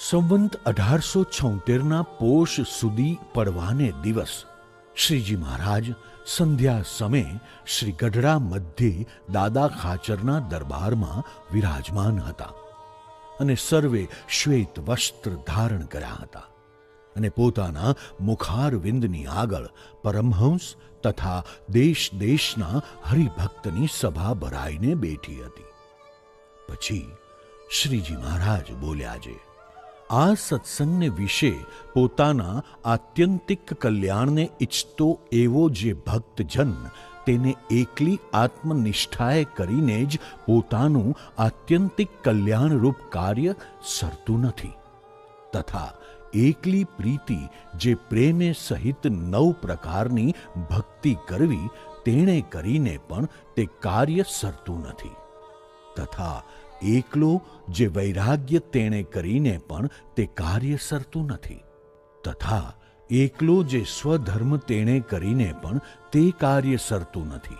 સંવંત અઢારસો છોતેરના પોષ સુધી પડવાને દિવસ. શ્રીજી મહારાજ સંધ્યા સમયે શ્રી ગઢડા મધ્યે દાદા ખાચરના દરબારમાં વિરાજમાન હતા અને સર્વે શ્વેત વસ્ત્ર ધારણ કર્યા હતા અને પોતાના મુખારવિંદની આગળ પરમહંસ તથા દેશ દેશના હરિભક્તની સભા ભરાઈને બેઠી હતી. પછી શ્રીજી મહારાજ બોલ્યા છે આ સત્સંગને વિશે પોતાના આત્યંતિક કલ્યાણને ઈચ્છતો એવો જે ભક્તજન તેને એકલી આત્મનિષ્ઠાએ કરીને જ પોતાનું આત્યંતિક કલ્યાણરૂપ કાર્ય સરતું નથી. તથા એકલી પ્રીતિ જે પ્રેમે સહિત નવ પ્રકારની ભક્તિ કરવી તેણે કરીને પણ તે કાર્ય સરતું નથી. તથા એકલો જે વૈરાગ્ય તેણે કરીને પણ તે કાર્ય સરતું નથી. તથા એકલો જે સ્વધર્મ તેણે કરીને પણ તે કાર્ય સરતું નથી.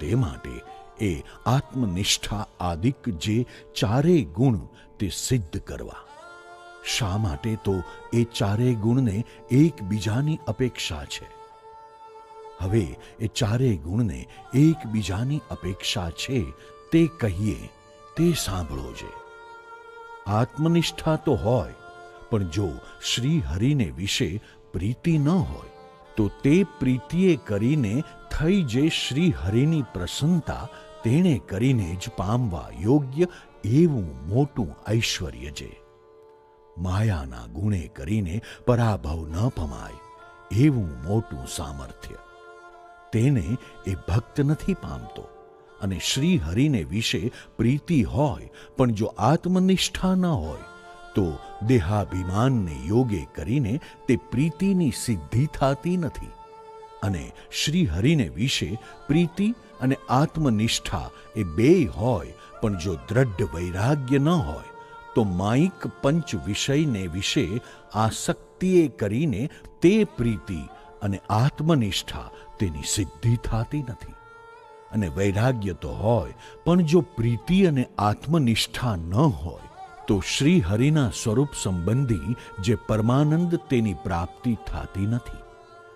તે માટે એ આત્મનિષ્ઠા આદિક જે ચારેય ગુણ તે સિદ્ધ કરવા. શા માટે તો એ ચારેય ગુણને એકબીજાની અપેક્ષા છે? હવે એ ચારેય ગુણને એકબીજાની અપેક્ષા છે તે કહીએ તે સાંભળો છે આત્મનિષ્ઠા તો હોય, પણ જો શ્રી હરિને વિશે પ્રીતિ ન હોય, તો તે પ્રીતિએ કરીને થઈ જે શ્રી હરિની પ્રસન્નતા, તેણે કરીને જ પામવા યોગ્ય એવું મોટું ઐશ્વર્ય છે માયાના ગુણે કરીને પરાભવ ન પમાય એવું મોટું સામર્થ્ય. તેને એ ભક્ત નથી પામતો. અને શ્રી હરિને વિશે પ્રીતિ હોય, પણ જો આત્મનિષ્ઠા ન હોય, તો દેહાભિમાનને યોગે કરીને તે પ્રીતિની સિદ્ધિ થતી નથી. અને શ્રી હરિને વિશે પ્રીતિ અને આત્મનિષ્ઠા એ બે હોય, પણ જો દ્રઢ વૈરાગ્ય ન હોય, તો માઇક પંચ વિષયને વિશે આસક્તિએ કરીને તે પ્રીતિ અને આત્મનિષ્ઠા તેની સિદ્ધિ થતી નથી. અને વૈરાગ્ય તો હોય, પણ જો પ્રીતિ અને આત્મનિષ્ઠા ન હોય, તો શ્રી હરિના સ્વરૂપ સંબંધી જે પરમાનંદ તેની પ્રાપ્તિ થતી નથી.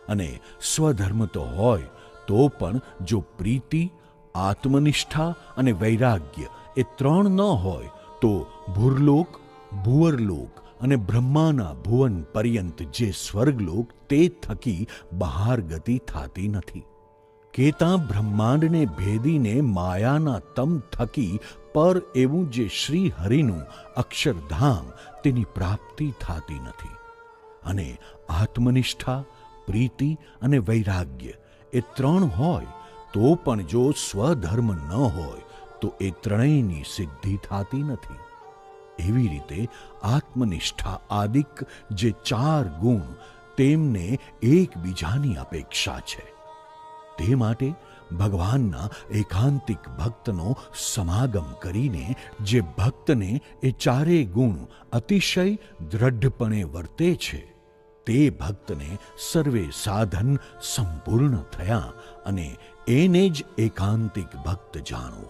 અને સ્વધર્મ તો હોય, તો પણ જો પ્રીતિ, આત્મનિષ્ઠા અને વૈરાગ્ય એ ત્રણ ન હોય, તો ભૂરલોક, ભુવરલોક અને બ્રહ્માના ભુવન પર્યંત જે સ્વર્ગલોક તે થકી બહાર ગતિ થતી નથી. કેતા બ્રહ્માંડને ભેદીને માયાના તમ થકી પર એવું જે શ્રી હરિનું અક્ષરધામ તેની પ્રાપ્તિ થતી નથી. અને આત્મનિષ્ઠા, પ્રીતિ અને વૈરાગ્ય એ ત્રણ હોય, તો પણ જો સ્વધર્મ ન હોય, તો એ ત્રણેયની સિદ્ધિ થતી નથી. એવી રીતે આત્મનિષ્ઠા આદિક જે ચાર ગુણ, તેમને એકબીજાની અપેક્ષા છે. તે માટે ભગવાનના એકાંતિક ભક્તનો સમાગમ કરીને જે ભક્તને એ ચારે ગુણ અતિશય દ્રઢપણે વર્તે છે, તે ભક્તને સર્વે સાધન સંપૂર્ણ થયા અને એને જ એકાંતિક ભક્ત જાણો.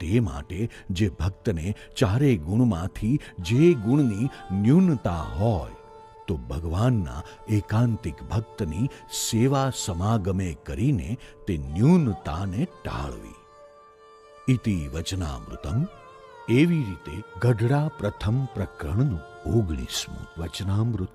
તે માટે જે ભક્તને ચારે ગુણમાંથી જે ગુણની ન્યૂનતા હોય તો ભગવાનના એકાંતિક ભક્તની સેવા સમાગમે કરીને તે ન્યૂનતાને ટાળવી. ઇતિ વચનામૃતમ. એવી રીતે ગઢડા પ્રથમ પ્રકરણનું ઓગણીસમું વચનામૃત.